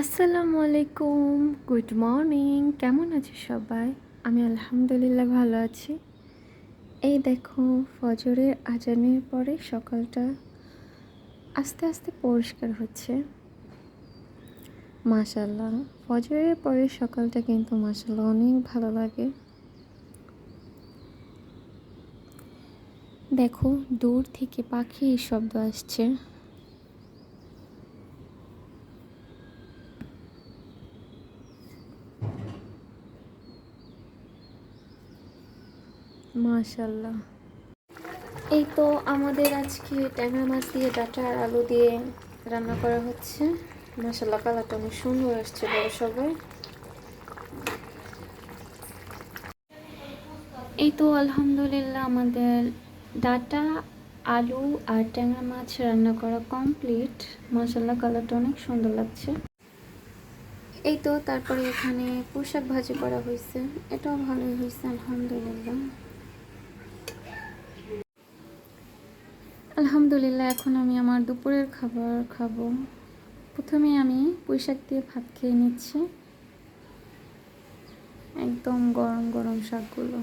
আসসালামু আলাইকুম, good morning, কেমন আছে সবাই? আমি আলহামদুলিল্লাহ ভালো আছি। এই দেখো, ফজরের আজানের পরে সকালটা আস্তে আস্তে পরিষ্কার হচ্ছে। মাশাল্লাহ ফজরের পরে সকালটা কিন্তু মাশাল্লাহ অনেক ভালো লাগে। দেখো, দূর থেকে পাখির শব্দ আসছে। মাশাল্লাহ এই তো আমাদের আজকে ট্যাংরা মাছ দিয়ে ডাটা আর আলু দিয়ে রান্না করা হচ্ছে। মাশাল্লাহ কালারটা অনেক সুন্দর আসছে বড় সবাই। এই তো আলহামদুলিল্লাহ আমাদের ডাটা আলু আর ট্যাংরা মাছ রান্না করা কমপ্লিট। মাশাল্লাহ কালারটা অনেক সুন্দর লাগছে। এই তো তারপরে এখানে পোশাক ভাজি করা হয়েছে। এটাও ভালোই হয়েছে আলহামদুলিল্লাহ। আলহামদুলিল্লাহ, এখন আমি আমার দুপুরের খাবার খাব। প্রথমে আমি পুঁইশাক দিয়ে ভাত খেয়ে নিচ্ছি। একদম গরম গরম শাকগুলো।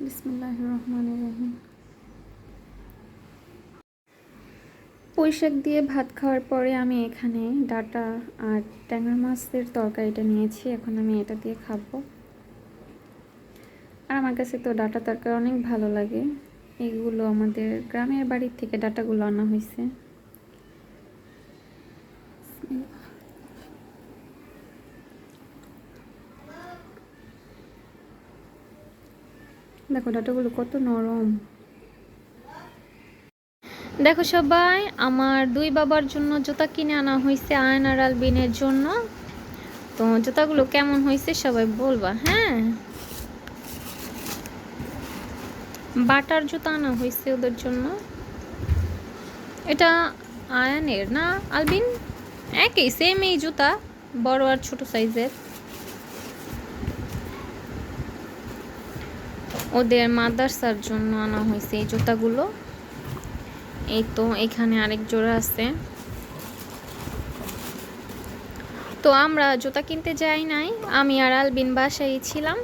বিসমুল্লাহ রহমান রহিম। পুঁইশাক দিয়ে ভাত খাওয়ার পরে আমি এখানে ডাটা আর ট্যাংরা মাছের তরকারিটা নিয়েছি। এখন আমি এটা দিয়ে খাব। আর আমার কাছে তো ডাটা তরকারি অনেক ভালো লাগে। এগুলো আমাদের গ্রামের বাড়ির থেকে ডাটাগুলো আনা হয়েছে। দেখো, ডাটাগুলো কত নরম। দেখো সবাই, আমার দুই বাবার জন্য জুতা কিনে আনা হয়েছে আয়ন আর আলবিনের জন্য। তো জুতাগুলো কেমন হয়েছে সবাই বলবা হ্যাঁ? বাটার জুতা আনা হয়েছে ওদের জন্য। এটা আয়ানের না, আলবিন? একই সেম এই জুতা, বড় আর ছোট সাইজের ওদের মাদ্রাসার জন্য আনা হয়েছে এই জুতাগুলো। এই তো, এখানে আরেক জোড়া আছে। তো আমরা জুতা কিনতে যাই নাই, আমি আর আলবিন বাসায় ছিলাম,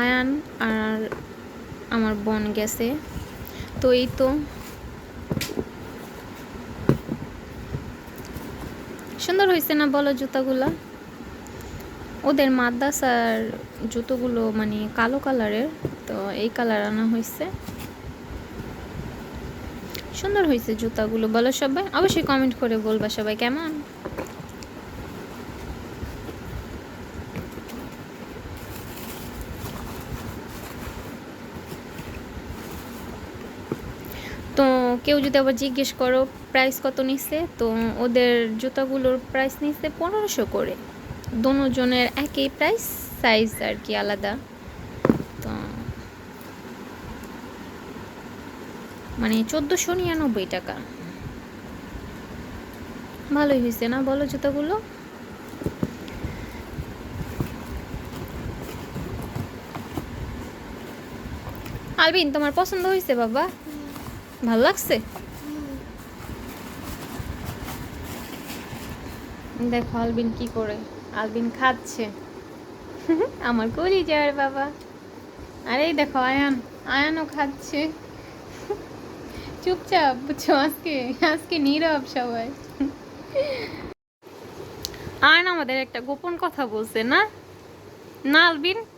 আয়ান আর আমার বোন গেছে। তো এই তো। সুন্দর হয়েছে না বলো জুতাগুলো? ওদের মাদ্রাসার জুতোগুলো মানে কালো কালারের, তো এই কালার আনা হয়েছে সুন্দর হয়েছে জুতাগুলো, বলো সবাই। অবশ্যই কমেন্ট করে বলবা সবাই, কেমন তো কেউ যদি আবার জিজ্ঞেস করো প্রাইস কত নিচ্ছে তো ওদের জুতাগুলোর প্রাইস নিচ্ছে পনেরোশো করে। দোনোজনের একই প্রাইস সাইজ আর কি আলাদা। তো মানে চোদ্দোশো নিরানব্বই টাকা। ভালোই হয়েছে না বলো জুতাগুলো? আলবিন, তোমার পছন্দ হয়েছে বাবা? ভালো লাগছে? দেখো আলবিন কি করে আলবিন খাচ্ছে। আমার কলি যার বাবা। আরে দেখো আয়ান আয়ানও খাচ্ছে। চুপচাপ বুঝছ? আজকে আজকে নীরব সবাই। আয়ন আমাদের একটা গোপন কথা বলছে না? না আলবিন?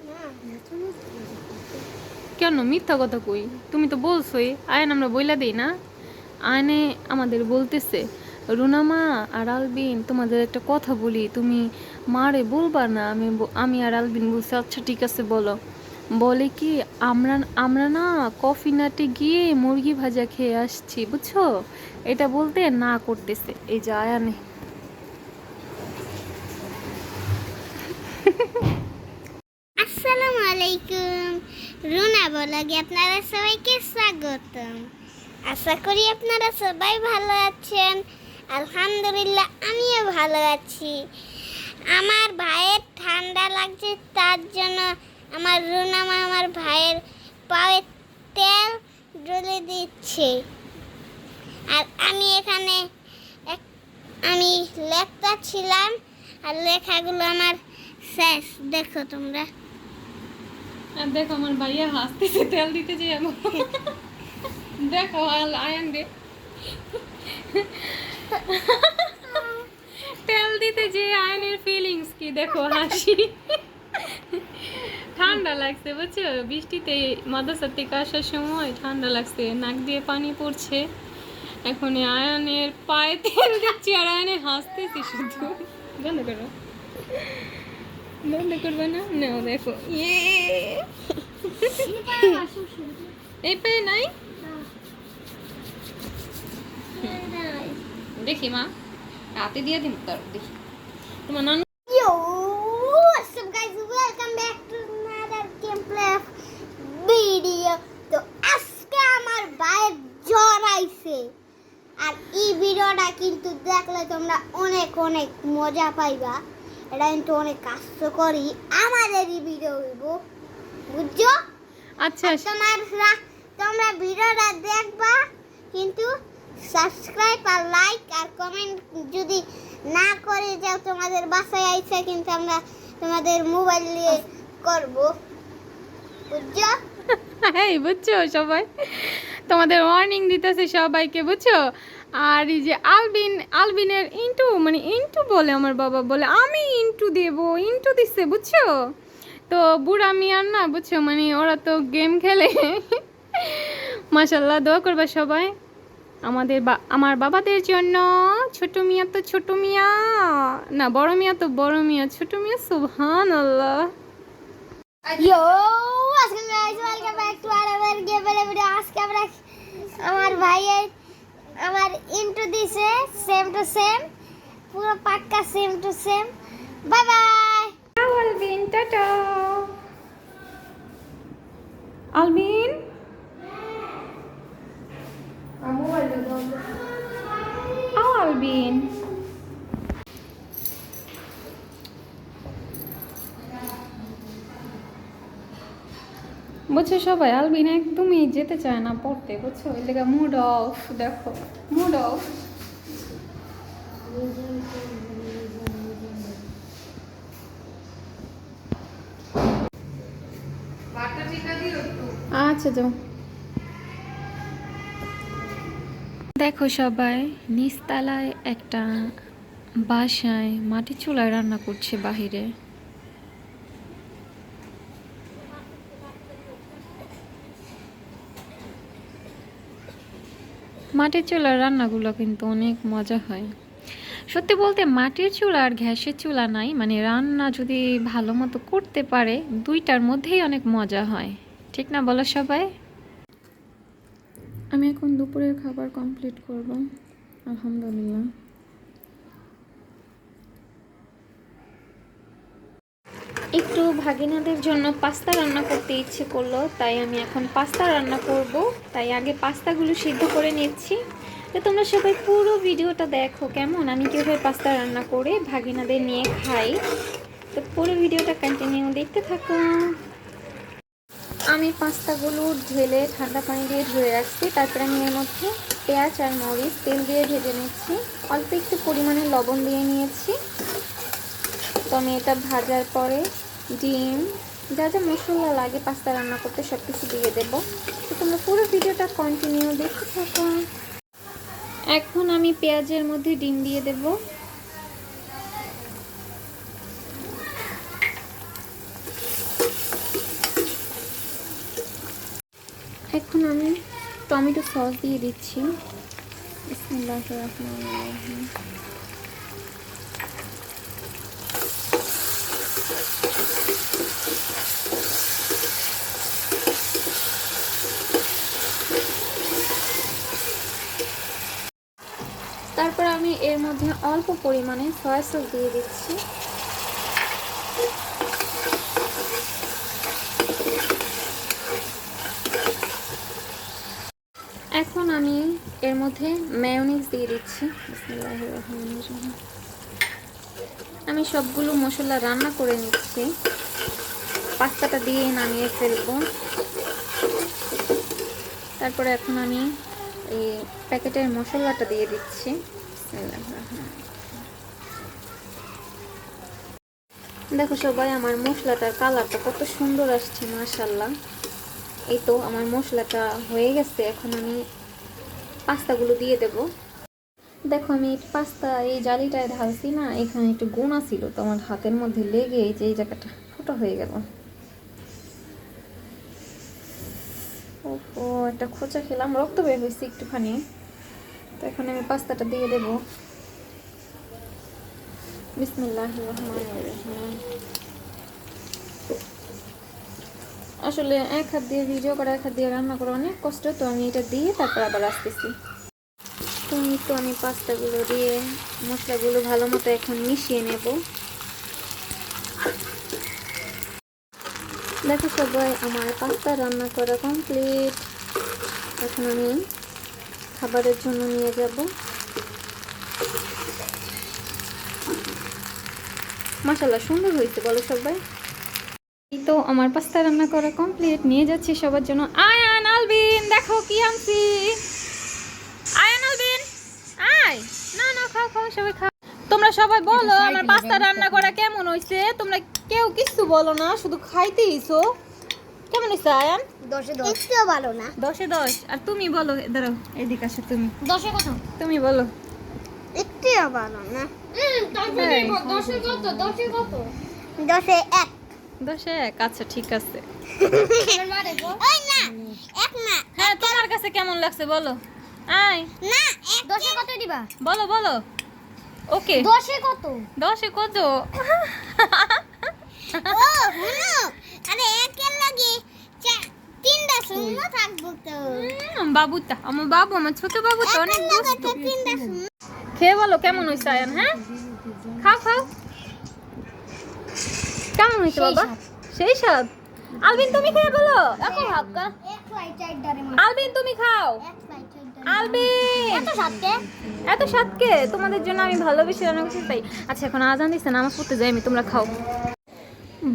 কেন মিথ্যা কথা কই? তুমি তো বলছোই, আয়ন আমরা বইলা দিই না। আয়নে আমাদের বলতেছে রুনামা আর আলবিন, তোমাদের একটা কথা বলি, তুমি মারে বলবা না? আমি আমি আর আলবিন বলছি আচ্ছা ঠিক আছে, বলো। বলে কি, আমরা আমরা না কফি নাটে গিয়ে মুরগি ভাজা খেয়ে আসছি, বুঝছ? এটা বলতে না করতেছে। এই যে আয়ানে আসসালামু আলাইকুম রুনা বলাগে আপনারা সবাইকে স্বাগতম। আশা করি আপনারা সবাই ভালো আছেন। আলহামদুলিল্লাহ, আমিও ভালো আছি। আমার ভাইয়ের ঠান্ডা লাগছে, তার জন্য আমার রুনামা আমার ভাইয়ের পায়ে তেল ডলে দিচ্ছে। আর আমি এখানে আমি লেখতা ছিলাম, আর লেখাগুলো আমার শেষ। দেখো তোমরা। আর দেখো আমার ভাইয়া হাসতেছে, তেল দিতে যে দেখো আয়ান রে। তেল দিতে যে আয়নের ফিলিংস কি, দেখো, হাসি। ঠান্ডা লাগছে, বুঝছ? বৃষ্টিতে মাদ্রাসা থেকে আসার সময় ঠান্ডা লাগছে, নাক দিয়ে পানি পড়ছে। এখন আয়নের পায়ে তেল দিচ্ছি আর আয়নে হাসতেছি শুধু। বন্ধ করো। বন্ধ করবে না নাও দেখো ইয়ে এই পায়ে নাই দেখি মা হাতে দিয়ে দিন তার দেখি তোমার নানু. তো আমার আর কিন্তু দেখলে তোমরা অনেক অনেক মজা পাইবা। এটা কিন্তু অনেক কার্যকরী আমাদের এই ভিডিও হইব। বুঝছ? আচ্ছা। তোমরা তোমরা ভিডিওটা দেখবা কিন্তু সাবস্ক্রাইব আর লাইক আর কমেন্ট যদি না করে যাও তোমাদের বাসায় আইসা কিন্তু আমরা তোমাদের মোবাইল দিয়ে করব। বুঝছ? এই বুঝছ সবাই? তোমাদের ওয়ার্নিং দিতেছে সবাইকে বুঝছ? আর এই যে আলবিন, আলবিনের ইন্টু মানে ইন্টু বলে আমার বাবা বলে, আমি ইন্টু দেব, ইন্টু দিচ্ছে বুঝছ? তো বুড়া মিয়ার না, বুঝছ মানে ওরা তো গেম খেলে। মাসাল্লাহ দোয়া করবে সবাই। আমাদের বা, আমার বাবাদের জন্য, ছোট মিয়া তো ছোট মিয়া। না, বড় মিয়া তো বড় মিয়া, ছোট মিয়া সুবহান আল্লাহ ইয়ো আজকে guys welcome back to our আজকে আমরা, আমার ভাইয়ের আমার ইন্টু দিছে সেম টু সেম পুরো পাক্কা same to same bye bye Albin tata. Albin? Albin. বুঝছ সবাই, আলবিন একদমই যেতে চায় না পড়তে, বুঝছ? ওই লেগে মুড অফ দেখো মুড অফ আচ্ছা যাও। দেখো সবাই, নিচতলায় একটা বাসায় মাটির চুলায় রান্না করছে বাহিরে। মাটির চুলার রান্নাগুলো কিন্তু অনেক মজা হয়। সত্যি বলতে মাটির চুলা আর গ্যাসের চুলা নাই মানে রান্না যদি ভালো মতো করতে পারে, দুইটার মধ্যেই অনেক মজা হয়। ঠিক না বলো সবাই? আমি এখন দুপুরের খাবার কমপ্লিট করব। আলহামদুলিল্লাহ। একটু ভাগিনাদের জন্য পাস্তা রান্না করতে ইচ্ছে করল, তাই আমি এখন পাস্তা রান্না করব। তাই আগে পাস্তাগুলো সিদ্ধ করে নিচ্ছি। তো তোমরা সবাই পুরো ভিডিওটা দেখো কেমন? আমি কীভাবে পাস্তা রান্না করে ভাগিনাদের নিয়ে খাই। তো পুরো ভিডিওটা কন্টিনিউ দেখতে থাকো। আমি পাস্তাগুলো ঢেলে ঠান্ডা পানি দিয়ে ধুয়ে রাখছি। তারপরে আমি এর মধ্যে পেঁয়াজ আর মরিচ তেল দিয়ে ভেজে নিচ্ছি। অল্প একটু পরিমাণে লবণ দিয়ে নিয়েছি। তো আমি এটা ভাজার পরে ডিম, যা যা মশলা লাগে, পাস্তা রান্না করতে সব কিছু দিয়ে দেবো। তো তোমরা পুরো ভিডিওটা কন্টিনিউ দেখতে থাকো। এখন আমি পেঁয়াজের মধ্যে ডিম দিয়ে দেবো। এখন আমি টমেটো সস দিয়ে দিচ্ছি। তারপর আমি এর মধ্যে অল্প পরিমাণে সয়া সস দিয়ে দিচ্ছি এখন আমি এর মধ্যে মেয়োনিজ দিয়ে দিচ্ছি বিসমিল্লাহির রহমানির রহিম। আমি সবগুলো মশলা রান্না করে নিচ্ছি। পাস্তাটা দিয়ে নামিয়ে ফেলব। তারপরে এখন আমি এই প্যাকেটের মশলাটা দিয়ে দিচ্ছি। দেখো সবাই, আমার মশলাটার কালারটা কত সুন্দর আসছে মাশাল্লাহ এই তো আমার মশলাটা হয়ে গেছে। এখন আমি পাস্তাগুলো দিয়ে দেব। দেখো আমি পাস্তা এই জালিটায় ঢালছি না, এখানে একটু গোনা ছিল তো আমার হাতের মধ্যে লেগে এই যে এই জায়গাটা ফুটো হয়ে গেল। ও একটা খোঁচা খেলাম, রক্ত বের হয়েছে একটুখানি। তো এখন আমি পাস্তাটা দিয়ে দেব। বিসমিল্লাহ আসলে এক হাত দিয়ে ভিডিও করা, এক হাত দিয়ে রান্না করা অনেক কষ্ট, তো আমি এটা দিয়ে তারপর আবার আসতেছি। তো তো আমি পাস্তাগুলো দিয়ে মশলাগুলো ভালো মতো এখন মিশিয়ে নেব। দেখো সবাই, আমার পাস্তা রান্না করা কমপ্লিট এখন আমি খাবারের জন্য নিয়ে যাব। মাসাল্লাহ সুন্দর হয়েছে, বলো সবাই। এই তো আমার পাস্তা রান্না করা কমপ্লিট নিয়ে যাচ্ছি সবার জন্য। আয়ান, আলবিন, দেখো কি আনছি। আয় না না খাও খাও সবাই খাও। তোমরা সবাই বলো আমার পাস্তা রান্না করা কেমন হয়েছে তোমরা কেউ কিছু বলো না শুধু খাইতেইছো কেমন হয়েছে আয়ান? দশে দশ। একটুও ভালো না। দশে দশ। আর তুমি বলো ধরো এদিকে আসো তুমি। দশে কত? তুমি বলো। একটুও ভালো না। তাই? দশে কত? দশে কত? দশে এক। দশে এক আচ্ছা ঠিক আছে। ওই না এক না। হ্যাঁ তোমার কাছে কেমন লাগছে বলো। আয়। না দশে কত দিবা? বলো বলো। ওকে। দশে কত? দশে কত? ও শুনো। আরে একের লাগে তিনটা শূন্য থাকব তো। বাবুটা। আমার বাবু আমার ছোট বাবু তো অনেক দুষ্টু। খেয়ে বলো কেমন হয়েছে আয়ান হ্যাঁ? খাও খাও। কেমন হয়েছে বাবা? সেই স্বাদ? আলবিন তুমি খেয়ে বলো। দেখো হাক্কা আলবিন তুমি খাও। আলবিন! এত সাথে এত স্বাদকে তোমাদের জন্য আমি ভালোবেসে রান্না করছি তাই আচ্ছা এখন আজান দিচ্ছে নামাজ পড়তে যাই আমি তোমরা খাও।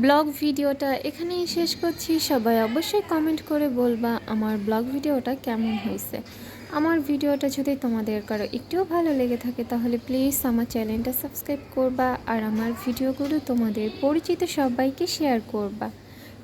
ব্লগ ভিডিওটা এখানেই শেষ করছি। সবাই অবশ্যই কমেন্ট করে বলবা আমার ব্লগ ভিডিওটা কেমন হয়েছে। আমার ভিডিওটা যদি তোমাদের কারও একটুও ভালো লেগে থাকে তাহলে প্লিজ আমার চ্যানেলটা সাবস্ক্রাইব করবা আর আমার ভিডিওগুলো তোমাদের পরিচিত সবাইকে শেয়ার করবা।